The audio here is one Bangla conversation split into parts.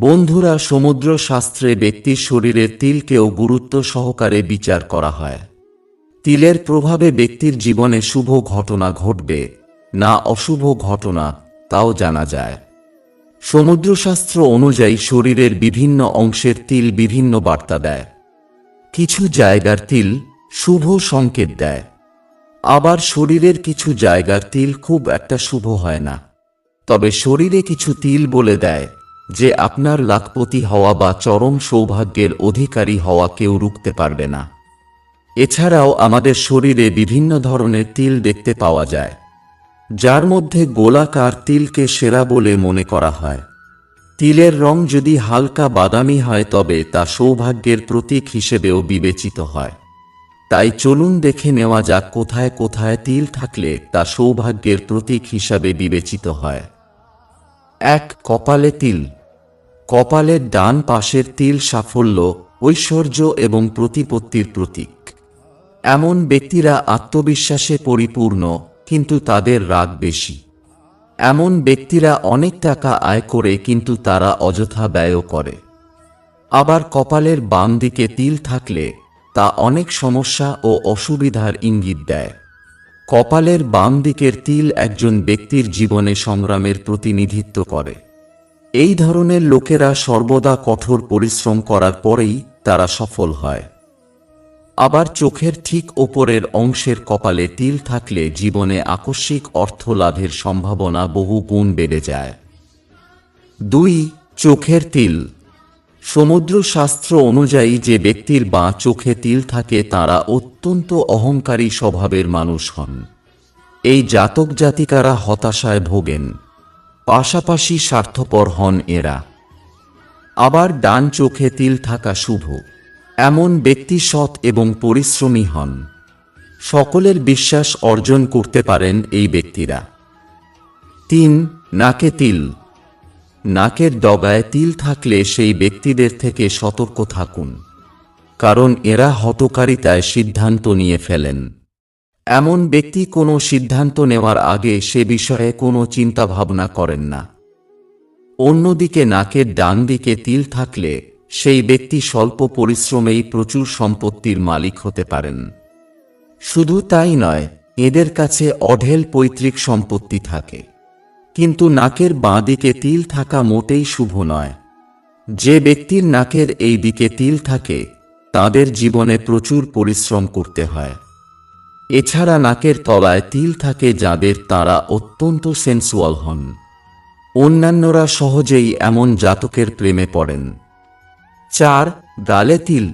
বন্ধুরা সমুদ্র শাস্ত্রে ব্যক্তির শরীরের তিলকেও গুরুত্ব সহকারে বিচার করা হয়। তিলের প্রভাবে ব্যক্তির জীবনে শুভ ঘটনা ঘটবে, না অশুভ ঘটনা, তাও জানা যায়। সমুদ্রশাস্ত্র অনুযায়ী শরীরের বিভিন্ন অংশের তিল বিভিন্ন বার্তা দেয়। কিছু জায়গার তিল শুভ সংকেত দেয়। আবার শরীরের কিছু জায়গার তিল খুব একটা শুভ হয় না। তবে শরীরে কিছু তিল বলে দেয় যে আপনার লাখপতি হওয়া বা চরম সৌভাগ্যের অধিকারী হওয়া কেউ রুখতে পারবে না। এছাড়াও আমাদের শরীরে বিভিন্ন ধরনের তিল দেখতে পাওয়া যায়, যার মধ্যে গোলাকার তিলকে সেরা বলে মনে করা হয়। তিলের রং যদি হালকা বাদামি হয় তবে তা সৌভাগ্যের প্রতীক হিসেবেও বিবেচিত হয়। তাই চলুন দেখে নেওয়া যাক কোথায় কোথায় তিল থাকলে তা সৌভাগ্যের প্রতীক হিসাবে বিবেচিত হয়। এক, কপালে তিল। কপালের ডান পাশের তিল সাফল্য, ঐশ্বর্য এবং প্রতিপত্তির প্রতীক। এমন ব্যক্তিরা আত্মবিশ্বাসে পরিপূর্ণ, কিন্তু তাদের রাগ বেশি। এমন ব্যক্তিরা অনেক টাকা আয় করে, কিন্তু তারা অযথা ব্যয় করে। আবার কপালের বাম দিকে তিল থাকলে, তা অনেক সমস্যা ও অসুবিধার ইঙ্গিত দেয়। কপালের বাম দিকের তিল একজন ব্যক্তির জীবনে সংগ্রামের প্রতিনিধিত্ব করে। এই ধরনের লোকেরা সর্বদা কঠোর পরিশ্রম করার পরেই তারা সফল হয়। আবার চোখের ঠিক ওপরের অংশের কপালে তিল থাকলে জীবনে আকস্মিক অর্থ লাভের সম্ভাবনা বহু গুণ বেড়ে যায়। দুই, চোখের তিল। সমুদ্র শাস্ত্র অনুযায়ী যে ব্যক্তির বাঁ চোখে তিল থাকে তারা অত্যন্ত অহংকারী স্বভাবের মানুষ হন। এই জাতক জাতিকারা হতাশায় ভোগেন। পাশাপাশি স্বার্থপর হন এরা। আবার ডান চোখে তিল থাকা শুভ, এমন ব্যক্তি সৎ এবং পরিশ্রমী হন। সকলের বিশ্বাস অর্জন করতে পারেন এই ব্যক্তিরা। তিন, নাকে তিল। নাকের ডগায় তিল থাকলে সেই ব্যক্তিদের থেকে সতর্ক থাকুন, কারণ এরা হটকারিতায় সিদ্ধান্ত নিয়ে ফেলেন। এমন ব্যক্তি কোনো সিদ্ধান্ত নেওয়ার আগে সে বিষয়ে কোনো চিন্তা ভাবনা করেন না। অন্যদিকে নাকের ডান দিকে তিল থাকলে সেই ব্যক্তি স্বল্প পরিশ্রমেই প্রচুর সম্পত্তির মালিক হতে পারেন। শুধু তাই নয়, এদের কাছে অঢেল পৈতৃক সম্পত্তি থাকে। কিন্তু নাকের বাঁ দিকে তিল থাকা মোটেই শুভ নয়। যে ব্যক্তির নাকের এই দিকে তিল থাকে, তাদের জীবনে প্রচুর পরিশ্রম করতে হয়। এছাড়া নাকের তলায় তিল থাকে যাদের তারা অত্যন্ত সেন্সুয়াল হন। অন্যান্যরা সহজেই এমন জাতকের প্রেমে পড়েন। চার, গালে তিল।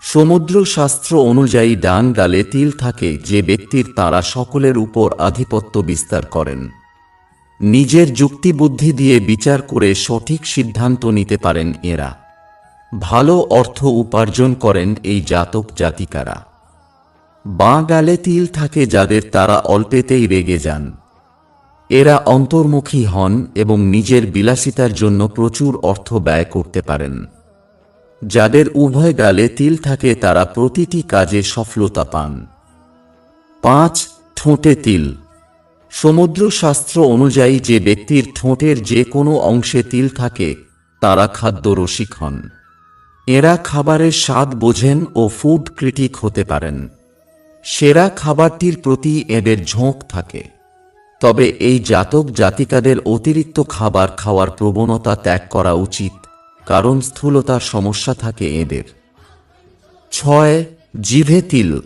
সমুদ্র শাস্ত্র অনুযায়ী ডান গালে তিল থাকে যে ব্যক্তির তারা সকলের উপর আধিপত্য বিস্তার করেন। নিজের যুক্তিবুদ্ধি দিয়ে বিচার করে সঠিক সিদ্ধান্ত নিতে পারেন এরা। ভালো অর্থ উপার্জন করেন এই জাতক জাতিকারা। বাঁ গালে তিল থাকে যাদের তারা অল্পেতেই রেগে যান। এরা অন্তর্মুখী হন এবং নিজের বিলাসিতার জন্য প্রচুর অর্থ ব্যয় করতে পারেন। যাদের উভয় গালে তিল থাকে তারা প্রতিটি কাজে সফলতা পান। পাঁচ, ঠোঁটে তিল। সমুদ্র শাস্ত্র অনুযায়ী যে ব্যক্তির ঠোঁটের যে কোনো অংশে তিল থাকে, তারা খাদ্য রসিক হন। এরা খাবারের স্বাদ বোঝেন ও ফুড ক্রিটিক হতে পারেন। সেরা খাবারটির প্রতি এদের ঝোঁক থাকে। তবে এই জাতক জাতিকাদের অতিরিক্ত খাবার খাওয়ার প্রবণতা ত্যাগ করা উচিত, কারণ স্থূলতার সমস্যা থাকে এদের। ছয়, জিভে তিল।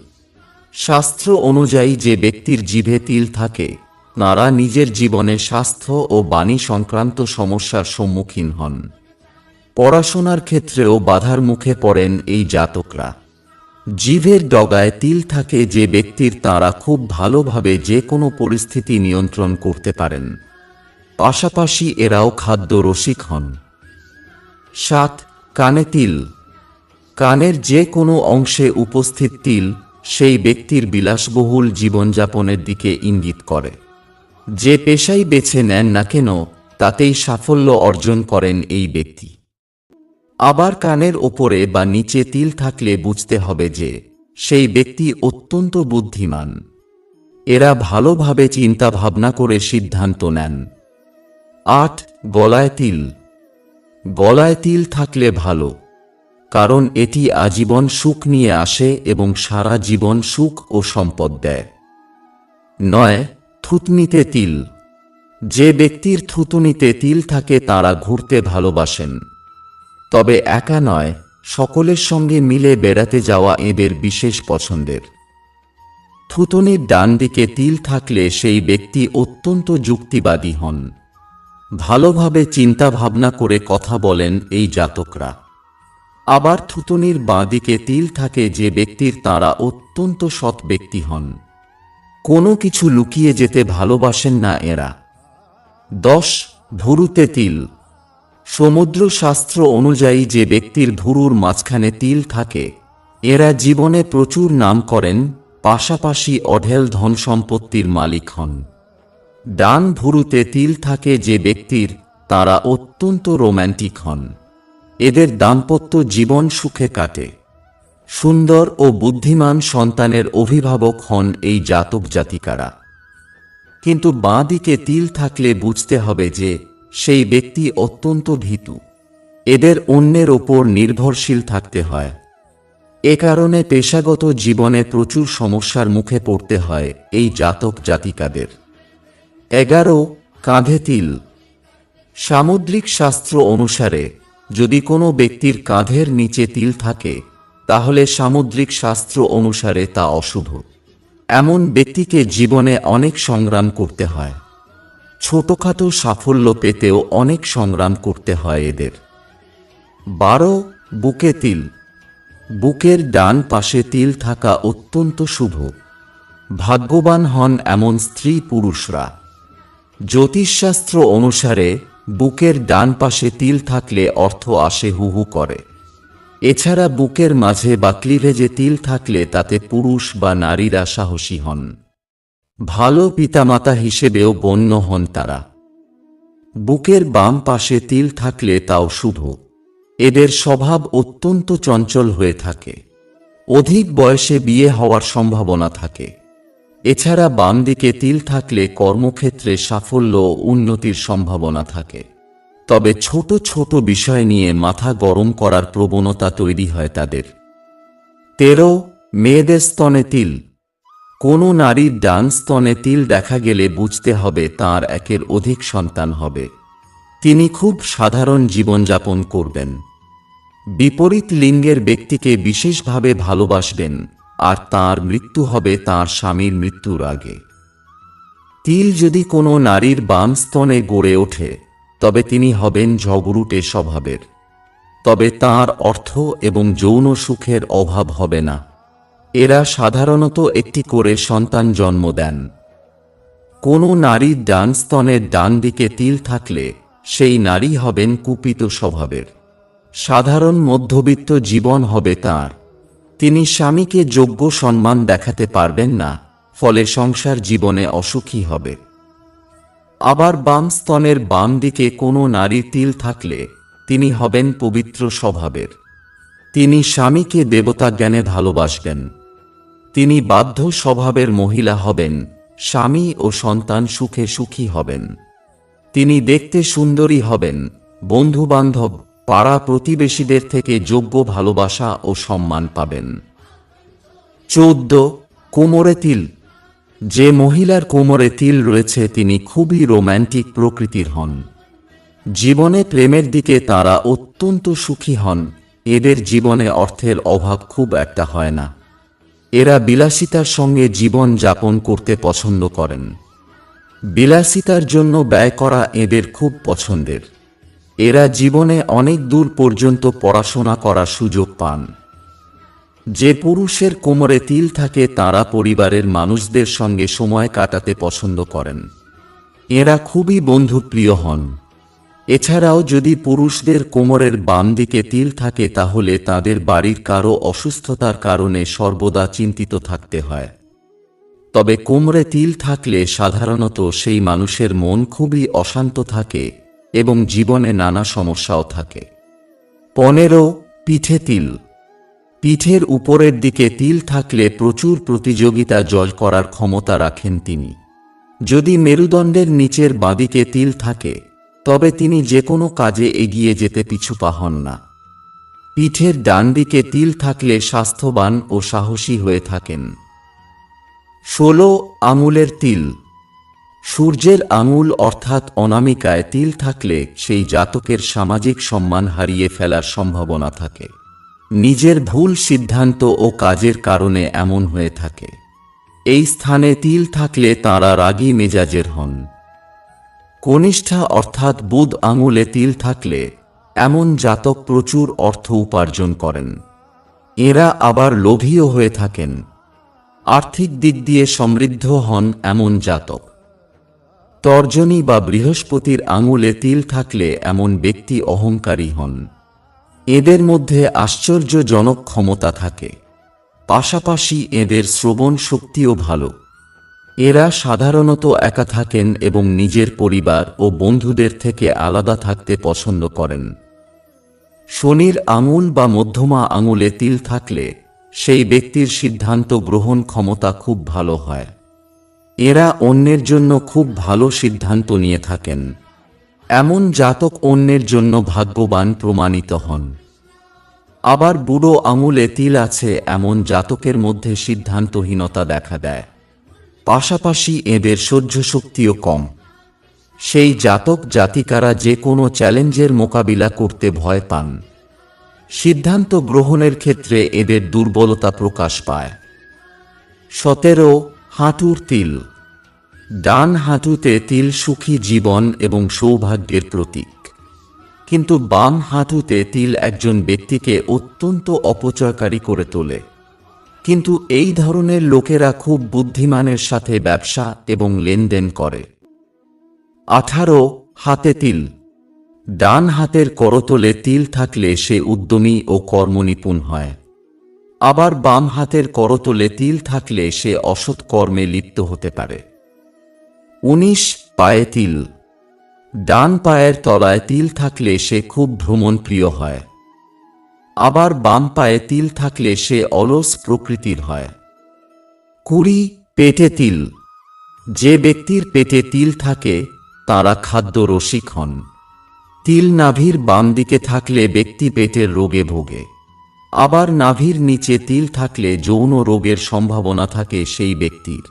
শাস্ত্র অনুযায়ী যে ব্যক্তির জিভে তিল থাকে, তাঁরা নিজের জীবনে স্বাস্থ্য ও বাণী সংক্রান্ত সমস্যার সম্মুখীন হন। পড়াশোনার ক্ষেত্রেও বাধার মুখে পড়েন এই জাতকরা। জিভের ডগায় তিল থাকে যে ব্যক্তির তাঁরা খুব ভালোভাবে যে কোনো পরিস্থিতি নিয়ন্ত্রণ করতে পারেন। পাশাপাশি এরাও খাদ্য রসিক হন। সাত, কানে তিল। কানের যে কোনো অংশে উপস্থিত তিল সেই ব্যক্তির বিলাসবহুল জীবনযাপনের দিকে ইঙ্গিত করে। যে পেশাই বেছে নেন না কেন, তাতেই সাফল্য অর্জন করেন এই ব্যক্তি। আবার কানের ওপরে বা নিচে তিল থাকলে বুঝতে হবে যে, সেই ব্যক্তি অত্যন্ত বুদ্ধিমান। এরা ভালোভাবে চিন্তা ভাবনা করে সিদ্ধান্ত নেন। আট, গলায় তিল। গলায় তিল থাকলে ভালো, কারণ এটি আজীবন সুখ নিয়ে আসে এবং সারা জীবন সুখ ও সম্পদ দেয়। নয়, থুতনিতে তিল। যে ব্যক্তির থুতুনিতে তিল থাকে তারা ঘুরতে ভালোবাসেন। তবে একা নয়, সকলের সঙ্গে মিলে বেড়াতে যাওয়া এদের বিশেষ পছন্দের। থুতনির ডান দিকে তিল থাকলে সেই ব্যক্তি অত্যন্ত যুক্তিবাদী হন। ভালোভাবে চিন্তা ভাবনা করে কথা বলেন এই জাতকরা। আবার থুতনির বাঁ দিকে তিল থাকে যে ব্যক্তির তারা অত্যন্ত সৎ ব্যক্তি হন। কোনো কিছু লুকিয়ে যেতে ভালোবাসেন না এরা। দশ, ভুরুতে তিল। সমুদ্র শাস্ত্র অনুযায়ী যে ব্যক্তির ভুরুর মাঝখানে তিল থাকে, এরা জীবনে প্রচুর নাম করেন, পাশাপাশি অঢেল ধন সম্পত্তির মালিক হন। ডান ভুরুতে তিল থাকে যে ব্যক্তির, তারা অত্যন্ত রোম্যান্টিক হন। এদের দাম্পত্য জীবন সুখে কাটে। সুন্দর ও বুদ্ধিমান সন্তানের অভিভাবক হন এই জাতক জাতিকারা কিন্তু বাঁ দিকে তিল থাকলে বুঝতে হবে যে সেই ব্যক্তি অত্যন্ত ভীতু। এদের অন্যের ওপর নির্ভরশীল থাকতে হয়। এ কারণে পেশাগত জীবনে প্রচুর সমস্যার মুখে পড়তে হয় এই জাতক জাতিকাদের। এগারো, কাঁধে তিল। সামুদ্রিক শাস্ত্র অনুসারে, যদি কোনো ব্যক্তির কাঁধের নিচে তিল থাকে, তাহলে সামুদ্রিক শাস্ত্র অনুসারে তা অশুভ। এমন ব্যক্তিকে জীবনে অনেক সংগ্রাম করতে হয়। ছোটখাটো সাফল্য পেতেও অনেক সংগ্রাম করতে হয় এদের। বারো, বুকে তিল। বুকের ডান পাশে তিল থাকা অত্যন্ত শুভ। ভাগ্যবান হন এমন স্ত্রী পুরুষরা। জ্যোতিষশাস্ত্র অনুসারে বুকের ডান পাশে তিল থাকলে অর্থ আসে হু হু করে। এছাড়া বুকের মাঝে বা ক্লিভেজে তিল থাকলে তাতে পুরুষ বা নারীরা সাহসী হন। ভালো পিতামাতা হিসেবেও গণ্য হন তারা। বুকের বাম পাশে তিল থাকলে তাও শুভ। এদের স্বভাব অত্যন্ত চঞ্চল হয়ে থাকে। অধিক বয়সে বিয়ে হওয়ার সম্ভাবনা থাকে। এছাড়া বাম দিকে তিল থাকলে কর্মক্ষেত্রে সাফল্য ও উন্নতির সম্ভাবনা থাকে। তবে ছোট ছোট বিষয় নিয়ে মাথা গরম করার প্রবণতা তৈরি হয় তাদের। তেরো, মেয়েদের স্তনে তিল। কোনো নারীর ডান স্তনে তিল দেখা গেলে বুঝতে হবে তার একের অধিক সন্তান হবে। তিনি খুব সাধারণ জীবনযাপন করবেন। বিপরীত লিঙ্গের ব্যক্তিকে বিশেষভাবে ভালোবাসবেন, আর তার মৃত্যু হবে তার স্বামীর মৃত্যুর আগে। তিল যদি কোনো নারীর বাম স্তনে গড়ে ওঠে, তবে তিনি হবেন ঝগড়ুটে স্বভাবের। তবে তার অর্থ এবং যৌন সুখের অভাব হবে না। এরা সাধারণত একটি করে সন্তান জন্ম দেন। কোনো নারীর ডান স্তনের ডান দিকে তিল থাকলে, সেই নারী হবেন কুপিত স্বভাবের। সাধারণ মধ্যবিত্ত জীবন হবে তার। তিনি স্বামীকে যোগ্য সম্মান দেখাতে পারবেন না, ফলে সংসার জীবনে অসুখী হবে। আবার বাম স্তনের বাম দিকে কোনো নারীর তিল থাকলে, তিনি হবেন পবিত্র স্বভাবের। তিনি স্বামীকে দেবতা জ্ঞানে ভালোবাসবেন তিনি বাধ্য স্বভাবের মহিলা হবেন, স্বামী ও সন্তান সুখে সুখী হবেন। তিনি দেখতে সুন্দরী হবেন বন্ধু বান্ধব পাড়া প্রতিবেশীদের থেকে যোগ্য ভালোবাসা ও সম্মান পাবেন। চৌদ্দ, কোমরে তিল। যে মহিলার কোমরে তিল রয়েছে, তিনি খুবই রোম্যান্টিক প্রকৃতির হন। জীবনে প্রেমের দিকে তারা অত্যন্ত সুখী হন, এদের জীবনে অর্থের অভাব খুব একটা হয় না। এরা বিলাসিতার সঙ্গে জীবন যাপন করতে পছন্দ করেন। বিলাসিতার জন্য ব্যয় করা এদের খুব পছন্দের। এরা জীবনে অনেক দূর পর্যন্ত পড়াশোনা করার সুযোগ পান। যে পুরুষের কোমরে তিল থাকে, তারা পরিবারের মানুষদের সঙ্গে সময় কাটাতে পছন্দ করেন। এরা খুবই বন্ধুপ্রিয় হন। এছাড়াও যদি পুরুষদের কোমরের বাম দিকে তিল থাকে, তাহলে তাদের বাড়ির কারও অসুস্থতার কারণে সর্বদা চিন্তিত থাকতে হয়। তবে কোমরে তিল থাকলে সাধারণত সেই মানুষের মন খুবই অশান্ত থাকে এবং জীবনে নানা সমস্যাও থাকে। পনেরো, পিঠে তিল। পিঠের উপরের দিকে তিল থাকলে প্রচুর প্রতিযোগিতা জয় করার ক্ষমতা রাখেন তিনি। যদি মেরুদণ্ডের নিচের বাঁদিকে তিল থাকে তবে তিনি যে কোনো কাজে এগিয়ে যেতে পিছু হন না। পিঠের ডান দিকে তিল থাকলে স্বাস্থ্যবান ও সাহসী হয়ে থাকেন। ষোলো আঙুলের তিল। সূর্যের আঙুল অর্থাৎ অনামিকায় তিল থাকলে সেই জাতকের সামাজিক সম্মান হারিয়ে ফেলার সম্ভাবনা থাকে। নিজের ভুল সিদ্ধান্ত ও কাজের কারণে এমন হয়ে থাকে। এই স্থানে তিল থাকলে তাঁরা রাগী মেজাজের হন। কনিষ্ঠা অর্থাৎ বুধ আঙুলে তিল থাকলে এমন জাতক প্রচুর অর্থ উপার্জন করেন। এরা আবার লোভীও হয়ে থাকেন। আর্থিক দিক দিয়ে সমৃদ্ধ হন এমন জাতক। তর্জনী বা বৃহস্পতির আঙুলে তিল থাকলে এমন ব্যক্তি অহংকারী হন। এদের মধ্যে আশ্চর্যজনক ক্ষমতা থাকে। পাশাপাশি এদের শ্রবণ শক্তিও ভালো। এরা সাধারণত একা থাকেন এবং নিজের পরিবার ও বন্ধুদের থেকে আলাদা থাকতে পছন্দ করেন। শনির আঙুল বা মধ্যমা আঙুলে তিল থাকলে সেই ব্যক্তির সিদ্ধান্ত গ্রহণ ক্ষমতা খুব ভালো হয়। এরা অন্যের জন্য খুব ভালো সিদ্ধান্ত নিয়ে থাকেন। এমন জাতক অন্যের জন্য ভাগ্যবান প্রমাণিত হন। আবার বুড়ো আঙুলে তিল আছে এমন জাতকের মধ্যে সিদ্ধান্তহীনতা দেখা দেয়। পাশাপাশি এদের সহ্য শক্তিও কম। সেই জাতক জাতিকারা যে কোনো চ্যালেঞ্জের মোকাবিলা করতে ভয় পান। সিদ্ধান্ত গ্রহণের ক্ষেত্রে এদের দুর্বলতা প্রকাশ পায়। সতেরো, হাঁটুর তিল। ডান হাঁটুতে তিল সুখী জীবন এবং সৌভাগ্যের প্রতীক। কিন্তু বাম হাঁটুতে তিল একজন ব্যক্তিকে অত্যন্ত অপচয়কারী করে তোলে। কিন্তু এই ধরনের লোকেরা খুব বুদ্ধিমানের সাথে ব্যবসা এবং লেনদেন করে। আঠারো, হাতে তিল। ডান হাতের করতলে তিল থাকলে সে উদ্যমী ও কর্মনিপুণ হয়। আবার বাম হাতের করতলে তিল থাকলে সে অসৎ কর্মে লিপ্ত হতে পারে। উনিশ, পায়ে তিল। ডান পায়ের তলায় তিল থাকলে সে খুব ভ্রমণপ্রিয় হয়। আবার বাম পায়ে তিল থাকলে সে অলস প্রকৃতির হয়। কুড়ি পেটে তিল। যে ব্যক্তির পেটে তিল থাকে, তারা খাদ্য রসিক হন। তিল নাভির বাম দিকে থাকলে ব্যক্তি পেটের রোগে ভোগে। আবার নাভির নিচে তিল থাকলে যৌন রোগের সম্ভাবনা থাকে সেই ব্যক্তির।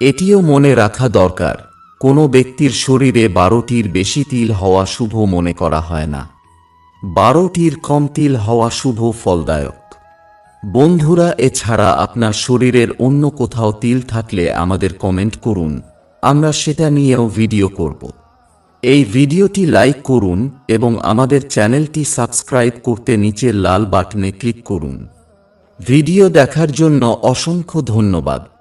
এটিও মনে রাখা দরকার, কোনো ব্যক্তির শরীরে বারোটির বেশি তিল হওয়া শুভ মনে করা হয় না। বারোটির কম তিল হওয়া শুভ ফলদায়ক। বন্ধুরা, এছাড়া আপনার শরীরের অন্য কোথাও তিল থাকলে আমাদের কমেন্ট করুন। আমরা সেটা নিয়েও ভিডিও করব। এই ভিডিওটি লাইক করুন এবং আমাদের চ্যানেলটি সাবস্ক্রাইব করতে নিচের লাল বাটনে ক্লিক করুন। ভিডিও দেখার জন্য অসংখ্য ধন্যবাদ।